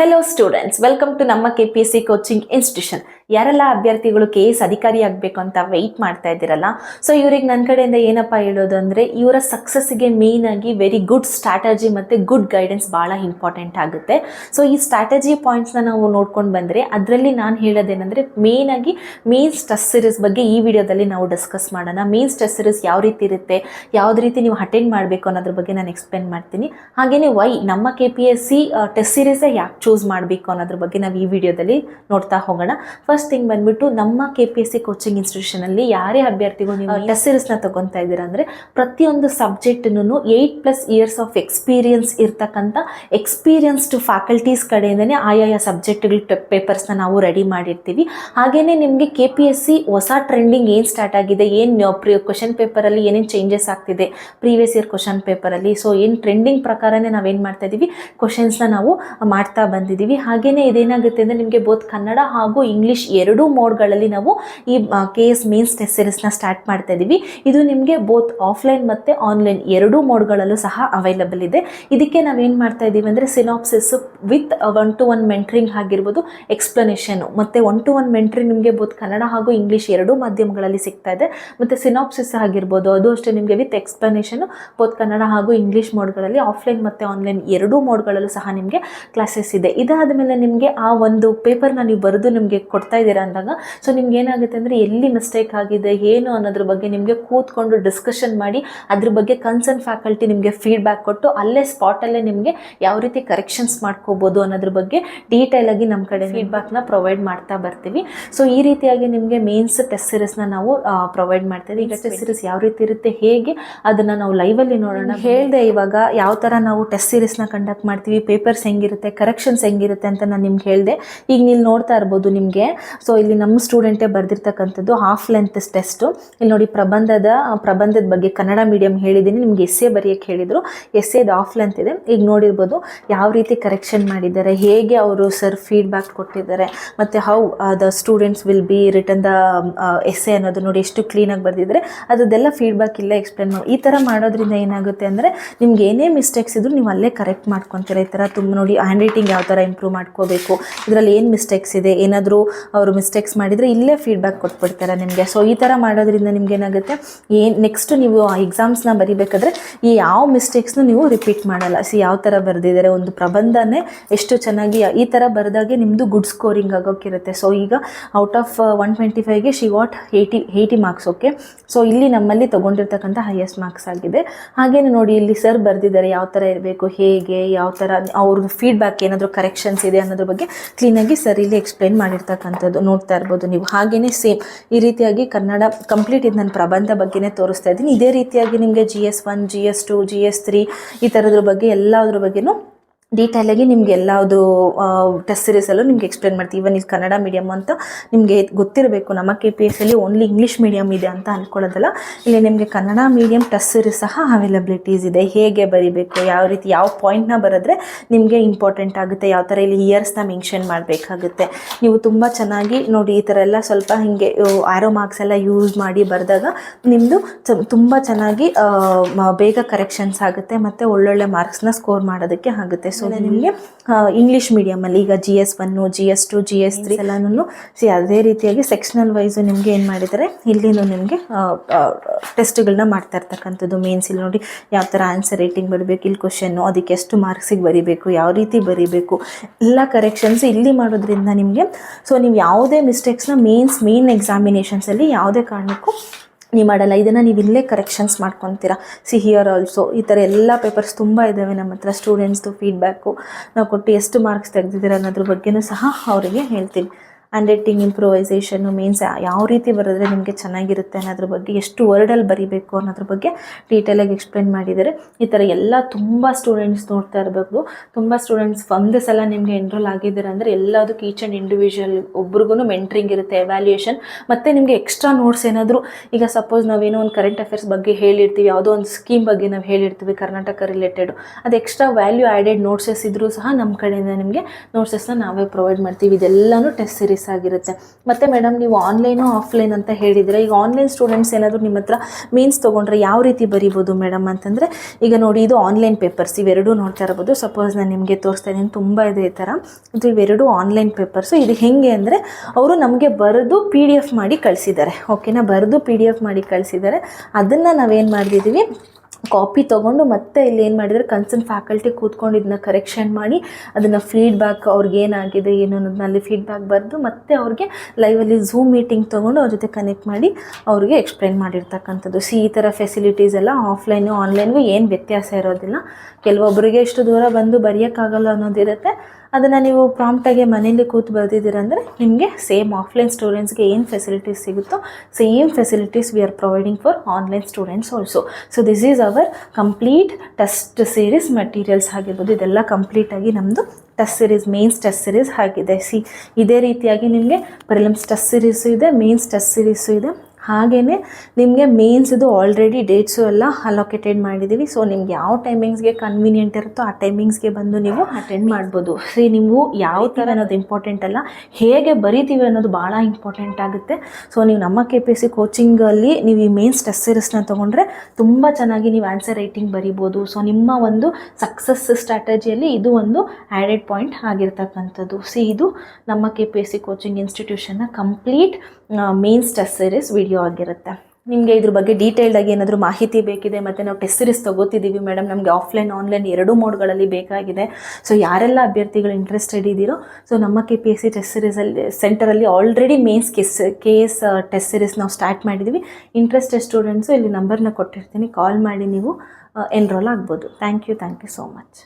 Hello students welcome to ನಮ್ಮ K P S C coaching institution ಯಾರೆಲ್ಲ ಅಭ್ಯರ್ಥಿಗಳು K S ಅಧಿಕಾರಿ ಆಗಬೇಕು ಅಂತ ವೆಯ್ಟ್ ಮಾಡ್ತಾ ಇದ್ದೀರಲ್ಲ ಸೊ ಇವ್ರಿಗೆ ನನ್ನ ಕಡೆಯಿಂದ ಏನಪ್ಪ ಹೇಳೋದು ಅಂದರೆ ಇವರ ಸಕ್ಸಸ್ಸಿಗೆ ಮೇನ್ ಆಗಿ ವೆರಿ ಗುಡ್ ಸ್ಟ್ರಾಟಜಿ ಮತ್ತು ಗುಡ್ ಗೈಡೆನ್ಸ್ ಭಾಳ ಇಂಪಾರ್ಟೆಂಟ್ ಆಗುತ್ತೆ. ಸೊ ಈ ಸ್ಟ್ರಾಟಜಿ ಪಾಯಿಂಟ್ಸ್ನ ನಾವು ನೋಡ್ಕೊಂಡು ಬಂದರೆ ಅದರಲ್ಲಿ ನಾನು ಹೇಳೋದೇನೆಂದರೆ ಮೇನ್ ಆಗಿ ಮೇನ್ ಸ್ಟ್ರೆಸ್ ಸೀರೀಸ್ ಬಗ್ಗೆ ಈ ವಿಡಿಯೋದಲ್ಲಿ ನಾವು ಡಿಸ್ಕಸ್ ಮಾಡೋಣ. ಮೇನ್ ಸ್ಟ್ರೆಸ್ ಸೀರೀಸ್ ಯಾವ ರೀತಿ ಇರುತ್ತೆ, ಯಾವ್ದು ರೀತಿ ನೀವು ಅಟೆಂಡ್ ಮಾಡಬೇಕು ಅನ್ನೋದ್ರ ಬಗ್ಗೆ ನಾನು ಎಕ್ಸ್ಪ್ಲೇನ್ ಮಾಡ್ತೀನಿ. ಹಾಗೆಯೇ ವೈ ನಮ್ಮ K P S C test ಸೀರೀಸೇ ಯಾಕೆ ಚೂಸ್ ಮಾಡಬೇಕು ಅನ್ನೋದ್ರ ಬಗ್ಗೆ ನಾವು ಈ ವಿಡಿಯೋದಲ್ಲಿ ನೋಡ್ತಾ ಹೋಗೋಣ. ಫಸ್ಟ್ ಥಿಂಗ್ ಬಂದ್ಬಿಟ್ಟು ನಮ್ಮ K P S C coaching ಇನ್ಸ್ಟಿಟ್ಯೂಷನಲ್ಲಿ ಯಾರೇ ಅಭ್ಯರ್ಥಿಗಳು ನೀವು ಟೆಸ್ಟ್ ಸೀರೀಸ್ನ ತಗೊತಾ ಇದ್ದೀರಾ ಅಂದರೆ ಪ್ರತಿಯೊಂದು ಸಬ್ಜೆಕ್ಟ್ನು eight plus years of experience ಇರ್ತಕ್ಕಂಥ ಎಕ್ಸ್ಪೀರಿಯನ್ಸ್ಡ್ ಫ್ಯಾಕಲ್ಟೀಸ್ ಕಡೆಯಿಂದನೇ ಆಯಾಯ ಸಬ್ಜೆಕ್ಟ್ಗಳ ಪೇಪರ್ಸ್ನ ನಾವು ರೆಡಿ ಮಾಡಿರ್ತೀವಿ. ಹಾಗೆಯೇ ನಿಮಗೆ ಕೆ ಪಿ ಎಸ್ ಸಿ ಹೊಸ ಟ್ರೆಂಡಿಂಗ್ ಏನು ಸ್ಟಾರ್ಟ್ ಆಗಿದೆ ಏನು ಪ್ರಿ ಕ್ವಶನ್ ಪೇಪರಲ್ಲಿ ಏನೇನು ಚೇಂಜಸ್ ಆಗ್ತಿದೆ ಪ್ರೀವಿಯಸ್ ಇಯರ್ ಕ್ವಶನ್ ಪೇಪರಲ್ಲಿ ಸೊ ಏನು ಟ್ರೆಂಡಿಂಗ್ ಪ್ರಕಾರನೇ ನಾವೇನು ಮಾಡ್ತಾ ಇದ್ದೀವಿ? ಕ್ವಶನ್ಸ್ನ ನಾವು ಮಾಡ್ತಾ ಬಂದಿದ್ದೀವಿ. ಹಾಗೆಯೇ ಇದೇನಾಗುತ್ತೆ ಅಂದರೆ ನಿಮಗೆ ಬೋತ್ ಕನ್ನಡ ಹಾಗೂ ಇಂಗ್ಲೀಷ್ ಎರಡೂ ಮೋಡ್ಗಳಲ್ಲಿ ನಾವು ಈ ಕೆ ಎಸ್ ಮೇನ್ಸ್ ಟೆಸ್ಟ್ ಸೀರೀಸ್ನ ಸ್ಟಾರ್ಟ್ ಮಾಡ್ತಾ ಇದ್ದೀವಿ. ಇದು ನಿಮಗೆ ಬೋತ್ ಆಫ್ಲೈನ್ ಮತ್ತು ಆನ್ಲೈನ್ ಎರಡೂ ಮೋಡ್ಗಳಲ್ಲೂ ಸಹ ಅವೈಲಬಲ್ ಇದೆ. ಇದಕ್ಕೆ ನಾವೇನು ಮಾಡ್ತಾ ಇದ್ದೀವಿ ಅಂದರೆ synopsis with one to one mentoring ಆಗಿರ್ಬೋದು ಎಕ್ಸ್ಪ್ಲನೇಷನು ಮತ್ತು ಒನ್ ಟು ಒನ್ ಮೆಂಟ್ರಿಂಗ್ ನಿಮಗೆ ಬೋತ್ ಕನ್ನಡ ಹಾಗೂ ಇಂಗ್ಲೀಷ್ ಎರಡೂ ಮಾಧ್ಯಮಗಳಲ್ಲಿ ಸಿಗ್ತಾ ಇದೆ. ಮತ್ತು ಸಿನಾಪ್ಸಿಸ್ ಆಗಿರ್ಬೋದು, ಅದು ಅಷ್ಟೇ ನಿಮಗೆ ವಿತ್ ಎಕ್ಸ್ಪ್ಲನೇಷನು ಬೋತ್ ಕನ್ನಡ ಹಾಗೂ ಇಂಗ್ಲೀಷ್ ಮೋಡ್ಗಳಲ್ಲಿ ಆಫ್ಲೈನ್ ಮತ್ತು ಆನ್ಲೈನ್ ಎರಡೂ ಮೋಡ್ಗಳಲ್ಲೂ ಸಹ ನಿಮಗೆ ಕ್ಲಾಸಸ್ ಇದಾದ ಮೇಲೆ ನಿಮಗೆ ಆ ಒಂದು ಪೇಪರ್ನ ನೀವು ಬರೆದು ನಿಮಗೆ ಕೊಡ್ತಾ ಇದ್ದೀರಾ ಅಂದಾಗ ಸೊ ನಿಮ್ಗೆ ಏನಾಗುತ್ತೆ ಅಂದರೆ ಎಲ್ಲಿ ಮಿಸ್ಟೇಕ್ ಆಗಿದೆ ಏನು ಅನ್ನೋದ್ರ ಬಗ್ಗೆ ನಿಮಗೆ ಕೂತ್ಕೊಂಡು ಡಿಸ್ಕಷನ್ ಮಾಡಿ ಅದ್ರ ಬಗ್ಗೆ ಕನ್ಸರ್ನ್ ಫ್ಯಾಕಲ್ಟಿ ನಿಮಗೆ ಫೀಡ್ಬ್ಯಾಕ್ ಕೊಟ್ಟು ಅಲ್ಲೇ ಸ್ಪಾಟಲ್ಲೇ ನಿಮಗೆ ಯಾವ ರೀತಿ ಕರೆಕ್ಷನ್ಸ್ ಮಾಡ್ಕೋಬೋದು ಅನ್ನೋದ್ರ ಬಗ್ಗೆ ಡೀಟೇಲ್ ಆಗಿ ನಮ್ಮ ಕಡೆ ಫೀಡ್ಬ್ಯಾಕ್ನ ಪ್ರೊವೈಡ್ ಮಾಡ್ತಾ ಬರ್ತೀವಿ. ಸೊ ಈ ರೀತಿಯಾಗಿ ನಿಮಗೆ ಮೇನ್ಸ್ ಟೆಸ್ಟ್ ಸೀರೀಸ್ನ ನಾವು ಪ್ರೊವೈಡ್ ಮಾಡ್ತೀವಿ ಈಗ ಟೆಸ್ಟ್ ಸೀರೀಸ್ ಯಾವ ರೀತಿ ಇರುತ್ತೆ ಹೇಗೆ ಅದನ್ನು ನಾವು ಲೈವಲ್ಲಿ ನೋಡೋಣ. ಹೇಳಿದೆ ಇವಾಗ ಯಾವ ಥರ ನಾವು ಟೆಸ್ಟ್ ಸೀರೀಸ್ನ ಕಂಡಕ್ಟ್ ಮಾಡ್ತೀವಿ ಪೇಪರ್ಸ್ ಹೆಂಗಿರುತ್ತೆ ಕರೆಕ್ಷನ್ಸ್ ಹೆಂಗಿರುತ್ತೆ ಅಂತ ನಾನು ನಿಮ್ಗೆ ಹೇಳಿದೆ. ಈಗ ನೀವು ನೋಡ್ತಾ ಇರ್ಬೋದು ನಿಮಗೆ. ಸೊ ಇಲ್ಲಿ ನಮ್ಮ ಸ್ಟೂಡೆಂಟೇ ಬರೆದಿರ್ತಕ್ಕಂಥದ್ದು ಹಾಫ್ ಲೆಂತ್ ಟೆಸ್ಟು ಇಲ್ಲಿ ನೋಡಿ ಪ್ರಬಂಧದ ಪ್ರಬಂಧದ ಬಗ್ಗೆ ಕನ್ನಡ ಮೀಡಿಯಂ ಹೇಳಿದ್ದೀನಿ. ನಿಮ್ಗೆ ಎಸ್ಸೆ ಬರೆಯೋಕ್ಕೆ ಹೇಳಿದರು. ಎಸ್ಸೆದು ಆಫ್ ಲೆಂತ್ ಇದೆ. ಈಗ ನೋಡಿರ್ಬೋದು ಯಾವ ರೀತಿ ಕರೆಕ್ಷನ್ ಮಾಡಿದ್ದಾರೆ, ಹೇಗೆ ಅವರು ಸರ್ ಫೀಡ್ಬ್ಯಾಕ್ ಕೊಟ್ಟಿದ್ದಾರೆ, ಮತ್ತು how the students will be return the essay ಅನ್ನೋದು ನೋಡಿ ಎಷ್ಟು ಕ್ಲೀನಾಗಿ ಬರೆದಿದ್ದಾರೆ. ಅದೆಲ್ಲ ಫೀಡ್ಬ್ಯಾಕ್ ಇಲ್ಲ ಎಕ್ಸ್ಪ್ಲೇನ್ ಮಾಡಿ, ಈ ಥರ ಮಾಡೋದ್ರಿಂದ ಏನಾಗುತ್ತೆ ಅಂದರೆ ನಿಮ್ಗೆ ಏನೇ ಮಿಸ್ಟೇಕ್ಸ್ ಇದ್ರು ನೀವು ಅಲ್ಲೇ ಕರೆಕ್ಟ್ ಮಾಡ್ಕೊತೀರ. ಈ ಥರ ತುಂಬ ನೋಡಿ ಹ್ಯಾಂಡ್ ರೈಟಿಂಗ್ ಥರ ಇಂಪ್ರೂವ್ ಮಾಡ್ಕೋಬೇಕು, ಇದರಲ್ಲಿ ಏನು ಮಿಸ್ಟೇಕ್ಸ್ ಇದೆ, ಏನಾದರೂ ಅವರು ಮಿಸ್ಟೇಕ್ಸ್ ಮಾಡಿದರೆ ಇಲ್ಲೇ ಫೀಡ್ಬ್ಯಾಕ್ ಕೊಟ್ಬಿಡ್ತಾರೆ ನಿಮಗೆ. ಸೊ ಈ ಥರ ಮಾಡೋದ್ರಿಂದ ನಿಮ್ಗೆ ಏನಾಗುತ್ತೆ? ಏನು ನೆಕ್ಸ್ಟ್ ನೀವು ಆ ಎಕ್ಸಾಮ್ಸ್ನ ಬರಿಬೇಕಾದ್ರೆ ಈ ಯಾವ ಮಿಸ್ಟೇಕ್ಸ್ನು ನೀವು ರಿಪೀಟ್ ಮಾಡಲ್ಲ. ಸಿ ಯಾವ ಥರ ಬರೆದಿದ್ದಾರೆ? ಒಂದು ಪ್ರಬಂಧನೇ ಎಷ್ಟು ಚೆನ್ನಾಗಿ, ಈ ಥರ ಬರೆದಾಗೆ ನಿಮ್ಮದು ಗುಡ್ ಸ್ಕೋರಿಂಗ್ ಆಗೋಕ್ಕಿರುತ್ತೆ ಸೊ ಈಗ out of one twenty ಫೈವ್ಗೆ she what eighty eighty marks okay so ಇಲ್ಲಿ ನಮ್ಮಲ್ಲಿ ತೊಗೊಂಡಿರ್ತಕ್ಕಂಥ ಹೈಯೆಸ್ಟ್ ಮಾರ್ಕ್ಸ್ ಆಗಿದೆ. ಹಾಗೇನೆ ನೋಡಿ ಇಲ್ಲಿ ಸರ್ ಬರೆದಿದ್ದಾರೆ, ಯಾವ ಥರ ಇರಬೇಕು, ಹೇಗೆ, ಯಾವ ಥರ ಅವ್ರದ್ದು ಫೀಡ್ಬ್ಯಾಕ್ ಏನಾದರೂ ಕರೆಕ್ಷನ್ಸ್ ಇದೆ ಅನ್ನೋದ್ರ ಬಗ್ಗೆ ಕ್ಲೀನಾಗಿ ಸರಿಲಿ ಇಲ್ಲಿ ಎಕ್ಸ್ಪ್ಲೈನ್ ಮಾಡಿರ್ತಕ್ಕಂಥದ್ದು ನೋಡ್ತಾ ಇರ್ಬೋದು ನೀವು. ಹಾಗೆಯೇ ಸೇಮ್ ಈ ರೀತಿಯಾಗಿ ಕನ್ನಡ ಕಂಪ್ಲೀಟ್ ಇದು ನನ್ನ ಪ್ರಬಂಧ ಬಗ್ಗೆನೇ ತೋರಿಸ್ತಾ ಇದ್ದೀನಿ. ಇದೇ ರೀತಿಯಾಗಿ ನಿಮಗೆ G S one G S two G S three ಈ ಥರದ್ರ ಬಗ್ಗೆ ಎಲ್ಲದ್ರ ಬಗ್ಗೆನೂ ಡೀಟೇಲಾಗಿ ನಿಮ್ಗೆ ಎಲ್ಲಾದೂ ಟೆಸ್ಟ್ ಸೀರೀಸಲ್ಲೂ ನಿಮ್ಗೆ ಎಕ್ಸ್ಪ್ಲೇನ್ ಮಾಡ್ತೀವಿ. ಇವನ್ ಇಲ್ಲಿ ಕನ್ನಡ ಮೀಡಿಯಮ್ ಅಂತ ನಿಮಗೆ ಗೊತ್ತಿರಬೇಕು. ನಮ್ಮ ಕೆ ಪಿ ಎಸ್ ಅಲ್ಲಿ ಓನ್ಲಿ ಇಂಗ್ಲೀಷ್ ಮೀಡಿಯಮ್ ಇದೆ ಅಂತ ಅನ್ಕೊಳ್ಳೋದಲ್ಲ. ಇಲ್ಲಿ ನಿಮಗೆ ಕನ್ನಡ ಮೀಡಿಯಂ ಟೆಸ್ಟ್ ಸೀರೀಸ್ ಸಹ ಅವೈಲಬಿಲಿಟೀಸ್ ಇದೆ. ಹೇಗೆ ಬರಿಬೇಕು, ಯಾವ ರೀತಿ, ಯಾವ ಪಾಯಿಂಟ್ನ ಬರೆದ್ರೆ ನಿಮಗೆ ಇಂಪಾರ್ಟೆಂಟ್ ಆಗುತ್ತೆ, ಯಾವ ಥರ ಇಲ್ಲಿ ಇಯರ್ಸ್ನ ಮೆನ್ಷನ್ ಮಾಡಬೇಕಾಗುತ್ತೆ. ನೀವು ತುಂಬ ಚೆನ್ನಾಗಿ ನೋಡಿ, ಈ ಥರ ಎಲ್ಲ ಸ್ವಲ್ಪ ಹಿಂಗೆ ಆರೋ ಮಾರ್ಕ್ಸ್ ಎಲ್ಲ ಯೂಸ್ ಮಾಡಿ ಬರೆದಾಗ ನಿಮ್ಮದು ತುಂಬ ಚೆನ್ನಾಗಿ ಬೇಗ ಕರೆಕ್ಷನ್ಸ್ ಆಗುತ್ತೆ ಮತ್ತು ಒಳ್ಳೊಳ್ಳೆ ಮಾರ್ಕ್ಸ್ನ ಸ್ಕೋರ್ ಮಾಡೋದಕ್ಕೆ ಆಗುತ್ತೆ. ಸೊ ನಿಮಗೆ ಇಂಗ್ಲೀಷ್ ಮೀಡಿಯಮಲ್ಲಿ ಈಗ G S one G S two G S three ಎಲ್ಲನೂ ಸಿ ಅದೇ ರೀತಿಯಾಗಿ ಸೆಕ್ಷನಲ್ ವೈಸು ನಿಮಗೆ ಏನು ಮಾಡಿದ್ದಾರೆ ಇಲ್ಲಿನೂ ನಿಮಗೆ ಟೆಸ್ಟ್ಗಳನ್ನ ಮಾಡ್ತಾ ಇರ್ತಕ್ಕಂಥದ್ದು ಮೇನ್ಸ್ ಇಲ್ಲಿ ನೋಡಿ. ಯಾವ ಥರ ಆನ್ಸರ್ ರೇಟಿಂಗ್ ಬರಬೇಕು ಇಲ್ಲಿ ಕ್ವಶನ್ನು ಅದಕ್ಕೆ ಎಷ್ಟು ಮಾರ್ಕ್ಸಿಗೆ ಬರೀಬೇಕು ಯಾವ ರೀತಿ ಬರೀಬೇಕು ಎಲ್ಲ ಕರೆಕ್ಷನ್ಸ್ ಇಲ್ಲಿ ಮಾಡೋದ್ರಿಂದ ನಿಮಗೆ. ಸೊ ನೀವು ಯಾವುದೇ ಮಿಸ್ಟೇಕ್ಸ್ನ ಮೇನ್ಸ್ ಮೇನ್ ಎಕ್ಸಾಮಿನೇಷನ್ಸಲ್ಲಿ ಯಾವುದೇ ಕಾರಣಕ್ಕೂ ನೀವು ಮಾಡಲ್ಲ, ಇದನ್ನು ನೀವು ಇಲ್ಲೇ ಕರೆಕ್ಷನ್ಸ್ ಮಾಡ್ಕೊತೀರಾ. ಸಿ ಹಿಯರ್ ಆಲ್ಸೋ ಈ ಥರ ಎಲ್ಲ ಪೇಪರ್ಸ್ ತುಂಬ ಇದ್ದಾವೆ ನಮ್ಮ ಹತ್ರ ಸ್ಟೂಡೆಂಟ್ಸ್ದು ಫೀಡ್ಬ್ಯಾಕು ನಾವು ಕೊಟ್ಟು ಎಷ್ಟು ಮಾರ್ಕ್ಸ್ ತೆಗೆದಿದ್ದೀರ ಅನ್ನೋದ್ರ ಬಗ್ಗೆಯೂ ಸಹ ಅವರಿಗೆ ಹೇಳ್ತೀನಿ. ಹ್ಯಾಂಡ್ ರೈಟಿಂಗ್ ಇಂಪ್ರೂವೈಸೇಷನ್ನು ಮೀನ್ಸ್ ಯಾವ ರೀತಿ ಬರೆದ್ರೆ ನಿಮಗೆ ಚೆನ್ನಾಗಿರುತ್ತೆ ಅನ್ನೋದ್ರ ಬಗ್ಗೆ, ಎಷ್ಟು ವರ್ಡಲ್ಲಿ ಬರಿಬೇಕು ಅನ್ನೋದ್ರ ಬಗ್ಗೆ ಡೀಟೇಲಾಗಿ ಎಕ್ಸ್ಪ್ಲೇನ್ ಮಾಡಿದ್ದಾರೆ. ಈ ಥರ ಎಲ್ಲ ತುಂಬ ಸ್ಟೂಡೆಂಟ್ಸ್ ನೋಡ್ತಾ ಇರಬೇಕು. ತುಂಬ ಸ್ಟೂಡೆಂಟ್ಸ್ ಒಂದು ಸಲ ನಿಮಗೆ ಎನ್ರೋಲ್ ಆಗಿದ್ದೀರ ಅಂದರೆ ಎಲ್ಲದಕ್ಕೂ ಈಚ್ ಆ್ಯಂಡ್ ಇಂಡಿವಿಜುವಲ್ ಒಬ್ರಿಗೂ ಮೆಂಟ್ರಿಂಗ್ ಇರುತ್ತೆ ಎವ್ಯಾಲ್ಯೂಯೇಷನ್ ಮತ್ತು ನಿಮಗೆ ಎಕ್ಸ್ಟ್ರಾ ನೋಟ್ಸ್ ಏನಾದರೂ, ಈಗ ಸಪೋಸ್ ನಾವೇನೋ ಒಂದು ಕರೆಂಟ್ ಅಫೇರ್ಸ್ ಬಗ್ಗೆ ಹೇಳಿರ್ತೀವಿ, ಯಾವುದೋ ಒಂದು ಸ್ಕೀಮ್ ಬಗ್ಗೆ ನಾವು ಹೇಳಿರ್ತೀವಿ, ಕರ್ನಾಟಕ ರಿಲೇಟೆಡ್ ಅದು ಎಕ್ಸ್ಟ್ರಾ ವ್ಯಾಲ್ಯೂ ಆ್ಯಡೆಡ್ ನೋಟ್ಸಸ್ ಇದ್ದರೂ ಸಹ ನಮ್ಮ ಕಡೆಯಿಂದ ನಿಮಗೆ ನೋಟ್ಸಸ್ನ ನಾವೇ ಪ್ರೊವೈಡ್ ಮಾಡ್ತೀವಿ. ಇದೆಲ್ಲನೂ ಟೆಸ್ಟ್ ಸೀರೀಸ್ ಆಗಿರುತ್ತೆ. ಮತ್ತು ಮೇಡಮ್ ನೀವು ಆನ್ಲೈನು ಆಫ್ಲೈನ್ ಅಂತ ಹೇಳಿದರೆ, ಈಗ ಆನ್ಲೈನ್ ಸ್ಟೂಡೆಂಟ್ಸ್ ಏನಾದರೂ ನಿಮ್ಮ ಹತ್ರ ಮೀನ್ಸ್ ತೊಗೊಂಡ್ರೆ ಯಾವ ರೀತಿ ಬರಿಬೋದು ಮೇಡಮ್ ಅಂತಂದರೆ, ಈಗ ನೋಡಿ ಇದು ಆನ್ಲೈನ್ ಪೇಪರ್ಸ್ ಇವೆರಡೂ ನೋಡ್ತಾ ಇರ್ಬೋದು. ಸಪೋಸ್ ನಾನು ನಿಮಗೆ ತೋರಿಸ್ತಾ ಇದ್ದೀನಿ, ತುಂಬ ಇದೆ ಈ ಥರ. ಇದು ಇವೆರಡು ಆನ್ಲೈನ್ ಪೇಪರ್ಸು ಇದು ಹೇಗೆ ಅಂದರೆ, ಅವರು ನಮಗೆ ಬರೆದು ಪಿ ಡಿ ಎಫ್ ಮಾಡಿ ಕಳಿಸಿದ್ದಾರೆ. ಓಕೆನಾ ಬರೆದು ಪಿ ಡಿ ಎಫ್ ಮಾಡಿ ಕಳಿಸಿದ್ದಾರೆ. ಅದನ್ನು ನಾವೇನು ಮಾಡಿದ್ದೀವಿ ಕಾಪಿ ತೊಗೊಂಡು ಮತ್ತೆ ಇಲ್ಲಿ ಏನು ಮಾಡಿದರೆ ಕನ್ಸರ್ನ್ ಫ್ಯಾಕಲ್ಟಿ ಕೂತ್ಕೊಂಡು ಇದನ್ನ ಕರೆಕ್ಷನ್ ಮಾಡಿ, ಅದನ್ನು ಫೀಡ್ಬ್ಯಾಕ್ ಅವ್ರಿಗೆ ಏನಾಗಿದೆ, ಏನು ಅನ್ನೋದನ್ನ ಅಲ್ಲಿ ಫೀಡ್ಬ್ಯಾಕ್ ಬರೆದು ಮತ್ತೆ ಅವ್ರಿಗೆ ಲೈವಲ್ಲಿ ಝೂಮ್ ಮೀಟಿಂಗ್ ತೊಗೊಂಡು ಅವ್ರ ಜೊತೆ ಕನೆಕ್ಟ್ ಮಾಡಿ ಅವ್ರಿಗೆ ಎಕ್ಸ್ಪ್ಲೈನ್ ಮಾಡಿರ್ತಕ್ಕಂಥದ್ದು. ಸಿ ಈ ಥರ ಫೆಸಿಲಿಟೀಸ್ ಎಲ್ಲ ಆಫ್ಲೈನು ಆನ್ಲೈನ್ಗೂ ಏನು ವ್ಯತ್ಯಾಸ ಇರೋದಿಲ್ಲ. ಕೆಲವೊಬ್ಬರಿಗೆ ಇಷ್ಟು ದೂರ ಬಂದು ಬರೆಯೋಕ್ಕಾಗಲ್ಲ ಅನ್ನೋದಿರುತ್ತೆ. ಅದನ್ನು ನೀವು ಪ್ರಾಂಪ್ಟಾಗಿ ಮನೇಲಿ ಕೂತು ಬರೆದಿದ್ದೀರಂದರೆ ನಿಮಗೆ ಸೇಮ್ ಆಫ್ಲೈನ್ ಸ್ಟೂಡೆಂಟ್ಸ್ಗೆ ಏನು ಫೆಸಿಲಿಟೀಸ್ ಸಿಗುತ್ತೋ same facilities we are providing for online students also so this is our complete test series materials ಆಗಿರ್ಬೋದು. ಇದೆಲ್ಲ ಕಂಪ್ಲೀಟಾಗಿ ನಮ್ಮದು test series mains test series ಆಗಿದೆ. ಸಿ ಇದೇ ರೀತಿಯಾಗಿ ನಿಮಗೆ ಪ್ರಿಲಿಮ್ಸ್ ಟೆಸ್ಟ್ ಸೀರೀಸು ಇದೆ ಮೇನ್ಸ್ ಟೆಸ್ಟ್ ಸೀರೀಸು ಇದೆ. ಹಾಗೆಯೇ ನಿಮಗೆ ಮೇನ್ಸ್ ಇದು ಆಲ್ರೆಡಿ ಡೇಟ್ಸು ಎಲ್ಲ ಅಲೋಕೇಟೆಡ್ ಮಾಡಿದ್ದೀವಿ ಸೊ ನಿಮ್ಗೆ ಯಾವ ಟೈಮಿಂಗ್ಸ್ಗೆ ಕನ್ವೀನಿಯೆಂಟ್ ಇರುತ್ತೋ ಆ ಟೈಮಿಂಗ್ಸ್ಗೆ ಬಂದು ನೀವು ಅಟೆಂಡ್ ಮಾಡ್ಬೋದು. ಸಿ ನೀವು ಯಾವ ಥರ ಅನ್ನೋದು ಇಂಪಾರ್ಟೆಂಟ್ ಅಲ್ಲ ಹೇಗೆ ಬರಿತೀವಿ ಅನ್ನೋದು ಭಾಳ ಇಂಪಾರ್ಟೆಂಟ್ ಆಗುತ್ತೆ. ಸೊ ನೀವು ನಮ್ಮ ಕೆ ಪಿ ಎಸ್ ಸಿ ಕೋಚಿಂಗಲ್ಲಿ ನೀವು ಈ ಮೇನ್ಸ್ ಟೆಸ್ಟ್ ಸೀರೀಸ್ನ ತೊಗೊಂಡ್ರೆ ತುಂಬ ಚೆನ್ನಾಗಿ ನೀವು ಆನ್ಸರ್ ರೈಟಿಂಗ್ ಬರಿಬೋದು. ಸೊ ನಿಮ್ಮ ಒಂದು ಸಕ್ಸಸ್ ಸ್ಟ್ರಾಟಜಿಯಲ್ಲಿ ಇದು ಒಂದು ಆ್ಯಡೆಡ್ ಪಾಯಿಂಟ್ ಆಗಿರ್ತಕ್ಕಂಥದ್ದು. ಸಿ ಇದು ನಮ್ಮ K P S C coaching ಇನ್ಸ್ಟಿಟ್ಯೂಷನ್ನ complete mains test series video ಆಗಿರುತ್ತೆ ನಿಮಗೆ ಇದ್ರ ಬಗ್ಗೆ ಡೀಟೇಲ್ಡಾಗಿ ಏನಾದರೂ ಮಾಹಿತಿ ಬೇಕಿದೆ ಮತ್ತು ನಾವು ಟೆಸ್ಟ್ ಸೀರೀಸ್ ತೊಗೋತಿದ್ದೀವಿ ಮೇಡಮ್ ನಮಗೆ ಆಫ್ಲೈನ್ ಆನ್ಲೈನ್ ಎರಡೂ ಮೋಡ್ಗಳಲ್ಲಿ ಬೇಕಾಗಿದೆ. ಸೊ ಯಾರೆಲ್ಲ ಅಭ್ಯರ್ಥಿಗಳು ಇಂಟ್ರೆಸ್ಟೆಡ್ ಇದ್ದೀರೋ ಸೊ ನಮ್ಮ K P S C test ಸೀರೀಸಲ್ಲಿ ಸೆಂಟರಲ್ಲಿ ಆಲ್ರೆಡಿ ಮೇನ್ಸ್ ಕೆಸ್ ಕೆ ಎಸ್ ಟೆಸ್ಟ್ ಸೀರೀಸ್ ನಾವು ಸ್ಟಾರ್ಟ್ ಮಾಡಿದ್ದೀವಿ ಇಂಟ್ರೆಸ್ಟೆಡ್ ಸ್ಟೂಡೆಂಟ್ಸು ಇಲ್ಲಿ ನಂಬರ್ನ ಕೊಟ್ಟಿರ್ತೀನಿ. ಕಾಲ್ ಮಾಡಿ ನೀವು ಎನ್ರೋಲ್ ಆಗ್ಬೋದು. Thank you thank you so much